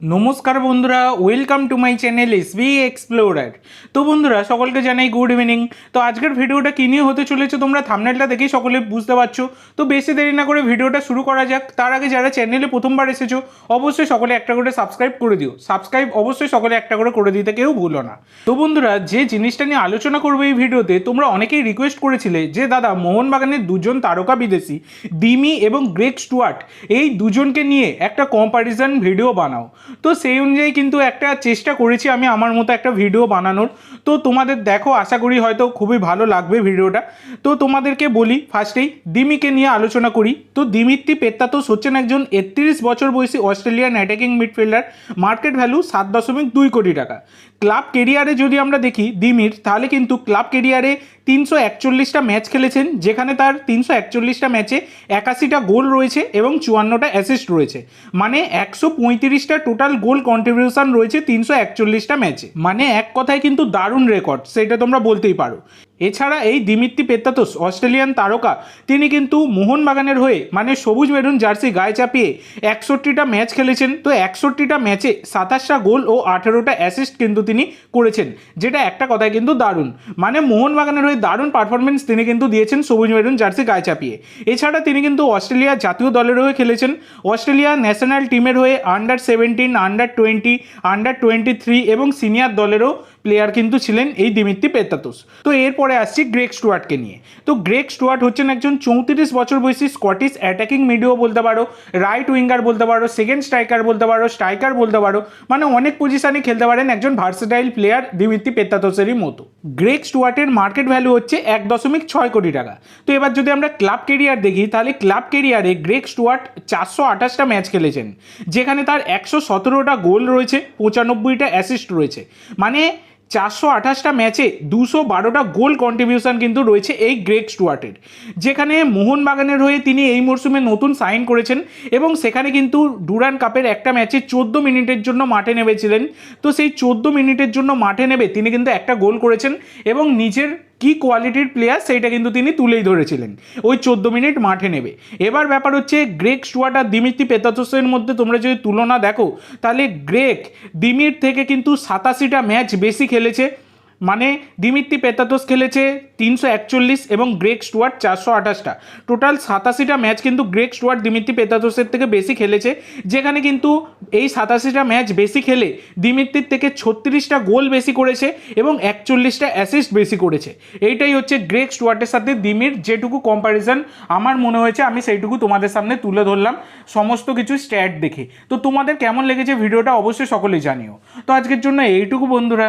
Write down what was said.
নমস্কার বন্ধুরা welcome to my channel S B explorer তো বন্ধুরা, সকলকে জানাই গুড ইভিনিং তো আজকের ভিডিওটা কী নিয়ে হতে চলেছে তোমরা থামনেলটা দেখেই সকলে বুঝতে পারছ। তো বেশি দেরি না করে ভিডিওটা শুরু করা যাক। তার আগে যারা চ্যানেলে প্রথমবার এসেছ, অবশ্যই সকলে একটা করে সাবস্ক্রাইব করে দিও। সাবস্ক্রাইব অবশ্যই সকলে একটা করে করে দিতে কেউ ভুলো না। তো বন্ধুরা, যে জিনিসটা নিয়ে আলোচনা করব এই ভিডিওতে, তোমরা অনেকেই রিকোয়েস্ট করেছিলে যে, দাদা, মোহনবাগানের দুজন তারকা বিদেশি দিমি এবং গ্রেক স্টুয়ার্ট, এই দুজনকে নিয়ে একটা কম্প্যারিজন ভিডিও বানাও। তো সেই অনুযায়ী কিন্তু একটা চেষ্টা করেছি আমি আমার মতো একটা ভিডিও বানানোর। তো তোমাদের দেখো, আশা করি হয়তো খুবই ভালো লাগবে ভিডিওটা তো তোমাদেরকে বলি ফার্স্টেই দিমিকে নিয়ে আলোচনা করি। তো দিমিত্রি পেত্তাতোস হচ্ছেন একজন একত্রিশ বছর বয়সী Australian attacking midfielder market value সাত দশমিক দুই কোটি টাকা। ক্লাব কেরিয়ারে যদি আমরা দেখি, দিমির, তাহলে কিন্তু ক্লাব কেরিয়ারে তিনশো একচল্লিশটা ম্যাচ খেলেছেন, যেখানে তার তিনশো একচল্লিশটা ম্যাচে একাশিটা গোল রয়েছে এবং চুয়ান্নটা অ্যাসিস্ট রয়েছে। মানে একশো পঁয়ত্রিশটা টোটাল গোল কন্ট্রিবিউশন রয়েছে তিনশো একচল্লিশটা ম্যাচে। মানে এক কথায় কিন্তু দারুণ রেকর্ড সেটা তোমরা বলতেই পারো। এছাড়া এই দিমিত্রি পেত্তাতোস, অস্ট্রেলিয়ান তারকা, তিনি কিন্তু মোহনবাগানের হয়ে মানে সবুজ মেরুন জার্সি গায়ে চাপিয়ে একষট্টিটা ম্যাচ খেলেছেন। তো একষট্টিটা ম্যাচে সাতাশটা গোল ও আঠেরোটা অ্যাসিস্ট কিন্তু তিনি করেছেন, যেটা একটা কথায় কিন্তু দারুণ। মানে মোহনবাগানের হয়ে দারুণ পারফরমেন্স তিনি কিন্তু দিয়েছেন সবুজ মেরুন জার্সি গায়ে চাপিয়ে। এছাড়া তিনি কিন্তু অস্ট্রেলিয়া জাতীয় দলের হয়ে খেলেছেন। অস্ট্রেলিয়া ন্যাশনাল টিমের হয়ে under seventeen under twenty under twenty three এবং সিনিয়র দলেরও প্লেয়ার কিন্তু ছিলেন এই দিমিত্রি পেত্তাতোস তো এরপরে আসছি গ্রেক স্টুয়ার্টকে নিয়ে। তো গ্রেক স্টুয়ার্ট হচ্ছেন একজন চৌত্রিশ বছর বয়সী স্কটিশ অ্যাটাকিং মিডিও বলতে পারো রাইট উইঙ্গার বলতে পারো সেকেন্ড স্ট্রাইকার বলতে পারো স্ট্রাইকার বলতে পারো মানে অনেক পজিশনে খেলতে পারেন একজন ভার্সেটাইল প্লেয়ার দিমিত্রি পেত্তাতোসেরই মতো। গ্রেক স্টুয়ার্টের মার্কেট ভ্যালু হচ্ছে এক দশমিক ছয় কোটি টাকা। তো এবার যদি আমরা ক্লাব কেরিয়ার দেখি, তাহলে ক্লাব কেরিয়ারে গ্রেক স্টুয়ার্ট চারশো আঠাশটা ম্যাচ খেলেছেন, যেখানে তার একশো সতেরোটা গোল রয়েছে, পঁচানব্বইটা অ্যাসিস্ট রয়েছে। মানে চারশো আঠাশটা ম্যাচে দুশো বারোটা গোল কন্ট্রিবিউশন কিন্তু রয়েছে এই গ্রেক স্টুয়ার্টের। যেখানে মোহনবাগানের হয়ে তিনি এই মরশুমে নতুন সাইন করেছেন এবং সেখানে কিন্তু ডুরান কাপের একটা ম্যাচে চোদ্দ মিনিটের জন্য মাঠে নেমেছিলেন। তো সেই চোদ্দ মিনিটের জন্য মাঠে নেবে তিনি কিন্তু একটা গোল করেছেন এবং নিজের কি কোয়ালিটির প্লেয়ার সেইটা কিন্তু তিনি তুলেই ধরেছিলেন। ওই চোদ্দ মিনিট মাঠে নেবে। এবার ব্যাপার হচ্ছে গ্রেক স্টুয়ার্ট আর দিমিত্রি পেতাতোসের মধ্যে তোমরা যদি তুলনা দেখো, তাহলে গ্রেক দিমির থেকে কিন্তু সাতাশিটা ম্যাচ বেশি খেলেছে। মানে দিমিত্রি পেতাতোস খেলেছে তিনশো একচল্লিশ এবং গ্রেক স্টুয়ার্ট চারশো আঠাশটা। টোটাল সাতাশিটা ম্যাচ কিন্তু গ্রেক স্টুয়ার্ট দিমিত্রি পেতাতোসের থেকে বেশি খেলেছে, যেখানে কিন্তু এই সাতাশিটা ম্যাচ বেশি খেলে দিমিত্রির থেকে ছত্রিশটা গোল বেশি করেছে এবং একচল্লিশটা অ্যাসিস্ট বেশি করেছে। এইটাই হচ্ছে গ্রেক স্টুয়ার্টের সাথে দিমির যেটুকু কম্প্যারিজন আমার মনে হয়েছে আমি সেইটুকু তোমাদের সামনে তুলে ধরলাম, সমস্ত কিছু স্ট্যাট দেখে। তো তোমাদের কেমন লেগেছে ভিডিওটা অবশ্যই সকলেই জানিও। তো আজকের জন্য এইটুকু বন্ধুরা।